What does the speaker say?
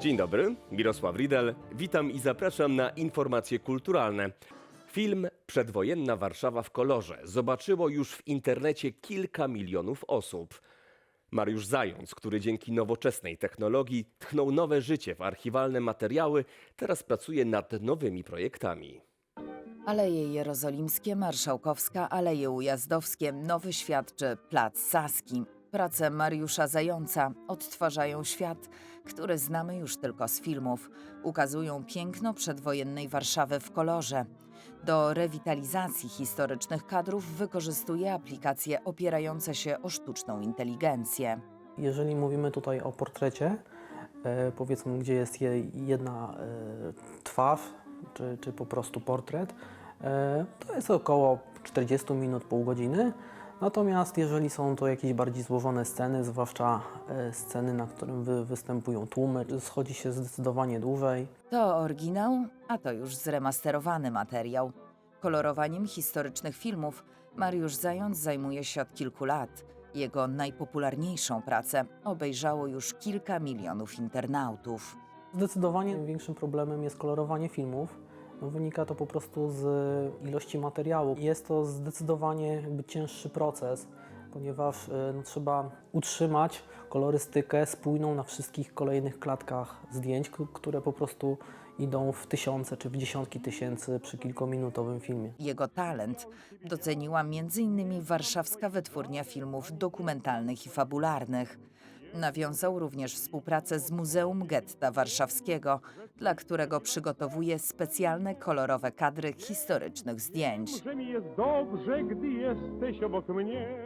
Dzień dobry, Mirosław Riedel. Witam i zapraszam na informacje kulturalne. Film Przedwojenna Warszawa w kolorze zobaczyło już w internecie kilka milionów osób. Mariusz Zając, który dzięki nowoczesnej technologii tchnął nowe życie w archiwalne materiały, teraz pracuje nad nowymi projektami. Aleje Jerozolimskie, Marszałkowska, Aleje Ujazdowskie, Nowy Świat czy Plac Saski. Prace Mariusza Zająca odtwarzają świat, który znamy już tylko z filmów. Ukazują piękno przedwojennej Warszawy w kolorze. Do rewitalizacji historycznych kadrów wykorzystuje aplikacje opierające się o sztuczną inteligencję. Jeżeli mówimy tutaj o portrecie, e, powiedzmy, gdzie jest je- jedna e, twarz, czy, czy po prostu portret, e, to jest około 40 minut, pół godziny. Natomiast jeżeli są to jakieś bardziej złożone sceny, zwłaszcza e, sceny, na którym wy, występują tłumy, schodzi się zdecydowanie dłużej. To oryginał, a to już zremasterowany materiał. Kolorowaniem historycznych filmów Mariusz Zając zajmuje się od kilku lat. Jego najpopularniejszą pracę obejrzało już kilka milionów internautów. Zdecydowanie większym problemem jest kolorowanie filmów. No, wynika to po prostu z ilości materiału. Jest to zdecydowanie jakby cięższy proces, ponieważ e, no, trzeba utrzymać kolorystykę spójną na wszystkich kolejnych klatkach zdjęć, które po prostu idą w tysiące czy w dziesiątki tysięcy przy kilkuminutowym filmie. Jego talent doceniła m.in. warszawska wytwórnia filmów dokumentalnych i fabularnych. Nawiązał również współpracę z Muzeum Getta Warszawskiego, dla którego przygotowuje specjalne kolorowe kadry historycznych zdjęć. dobrze, gdy jesteś obok mnie.